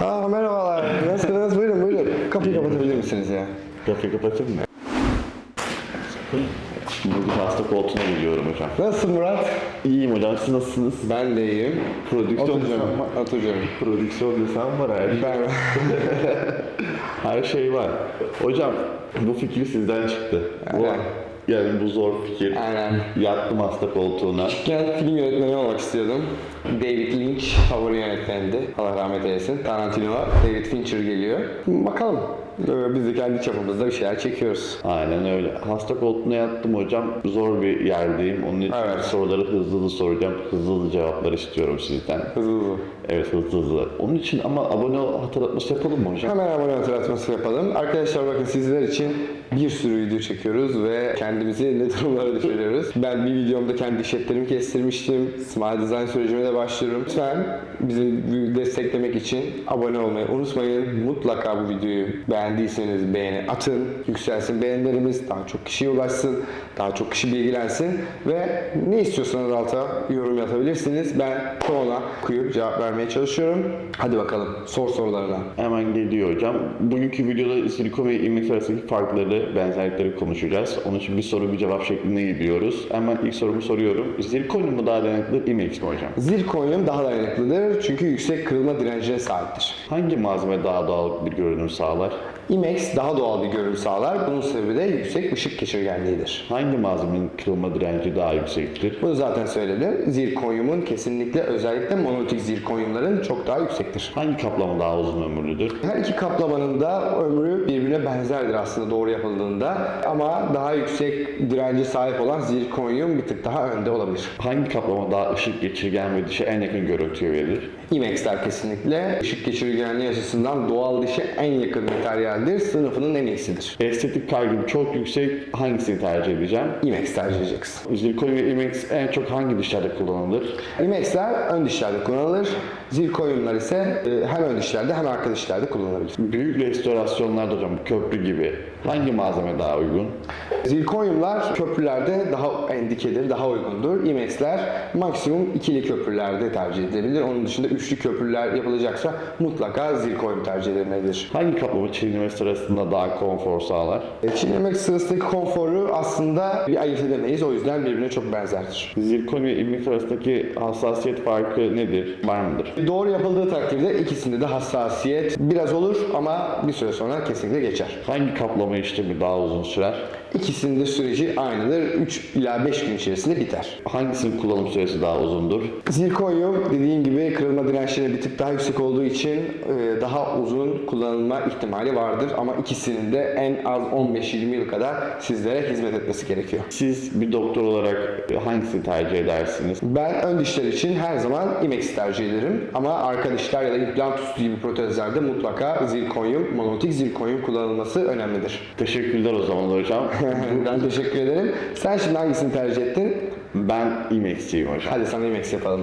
Aa merhabalar. Nasılsınız? buyurun buyurun. Kapıyı kapatabilir misiniz ya? Kapıyı kapatayım mı? Bugün hasta koltuğuna gidiyorum hocam. Nasılsın Murat? İyiyim hocam, siz nasılsınız? Ben de iyiyim. Prodüksiyon desem var. Otur canım. Prodüksiyon desem var her şey. Ben... Her şey var. Hocam bu fikir sizden çıktı. Bu. Yani bu zor fikir. Aynen. Yattım hasta koltuğuna. Ben film yönetmeni olmak istiyordum. David Lynch favori yönetmendi. Allah rahmet eylesin. Tarantino var. David Fincher geliyor. Bakalım. Biz de kendi çapımızda bir şeyler çekiyoruz. Aynen öyle. Hasta koltuğuna yattım hocam. Zor bir yerdeyim. Onun için Evet. soruları hızlı hızlı soracağım. Hızlı hızlı cevaplar istiyorum sizden. Hızlı hızlı. Evet hızlı hızlı. Onun için ama abone ol hatırlatması yapalım mı hocam? Hemen abone hatırlatması yapalım. Arkadaşlar bakın sizler için bir sürü video çekiyoruz ve kendimizi ne durumlara düşürüyoruz. Ben bir videomda kendi diş etlerimi kestirmiştim. Smile Design sürecime de başlıyorum. Lütfen bizi desteklemek için abone olmayı unutmayın. Mutlaka bu videoyu beğendiyseniz beğeni atın. Yükselsin beğenilerimiz. Daha çok kişiye ulaşsın. Daha çok kişi bilgilensin. Ve ne istiyorsanız alta yorum yazabilirsiniz. Ben ona okuyup cevap vermeye çalışıyorum. Hadi bakalım sor sorularına. Hemen geliyor hocam. Bugünkü videoda silikon ve ilmek arasındaki farkları, benzerlikleri konuşacağız. Onun için bir soru bir cevap şeklinde gidiyoruz. Hemen ilk sorumu soruyorum. Silikon mu daha dayanıklı, ilmek mi hocam? Zirkonyum daha dayanıklıdır çünkü yüksek kırılma direncine sahiptir. Hangi malzeme daha doğal bir görünüm sağlar? IMEX daha doğal bir görünüm sağlar. Bunun sebebi de yüksek ışık geçirgenliğidir. Hangi malzemenin kırılma direnci daha yüksektir? Bunu zaten söyledim. Zirkonyumun kesinlikle özellikle monolitik zirkonyumların çok daha yüksektir. Hangi kaplama daha uzun ömürlüdür? Her iki kaplamanın da ömrü birbirine benzerdir aslında doğru yapıldığında. Ama daha yüksek dirence sahip olan zirkonyum bir tık daha önde olabilir. Hangi kaplama daha ışık geçirgen ve dişe en yakın görüntüyü verir? IMEX'ler kesinlikle ışık geçirgenliği açısından doğal dişe en yakın materyaldir. Sınıfının en iyisidir. Estetik kaygım çok yüksek. Hangisini tercih edeceğim? IMEX tercih edeceksin. Zirkon ve IMEX en çok hangi dişlerde kullanılır? IMEX'ler ön dişlerde kullanılır. Zirkonyumlar ise e, hem ön dişlerde hem arka dişlerde kullanılabilir. Büyük restorasyonlarda hocam köprü gibi hangi malzeme daha uygun? Zirkonyumlar köprülerde daha endikedir, daha uygundur. IMEX'ler maksimum ikili köprülerde tercih edilebilir. Onun dışında üçlü köprüler yapılacaksa mutlaka zirkonyum tercih edilmelidir. Hangi kaplama çiğneme sırasında daha konfor sağlar? E, Çiğnemek sırasındaki konforu aslında bir ayırt edemeyiz. O yüzden birbirine çok benzerdir. Zirkon ve IMEX arasındaki hassasiyet farkı nedir? Var mıdır? Doğru yapıldığı takdirde ikisinde de hassasiyet biraz olur ama bir süre sonra kesinlikle geçer. Hangi kaplama işlemi daha uzun sürer? İkisinin de süreci aynıdır. 3 ila 5 gün içerisinde biter. Hangisinin kullanım süresi daha uzundur? Zirkonyum dediğim gibi kırılma dirençleri bir tık daha yüksek olduğu için e, daha uzun kullanılma ihtimali vardır. Ama ikisinin de en az 15-20 yıl kadar sizlere hizmet etmesi gerekiyor. Siz bir doktor olarak hangisini tercih edersiniz? Ben ön dişler için her zaman IMEX tercih ederim. Ama arka dişler ya da implant üstü gibi protezlerde mutlaka zirkonyum, monolitik zirkonyum kullanılması önemlidir. Teşekkürler o zaman hocam. ben teşekkür ederim. Sen şimdi hangisini tercih ettin? ben IMEX'ciyim hocam. Hadi sana IMEX yapalım.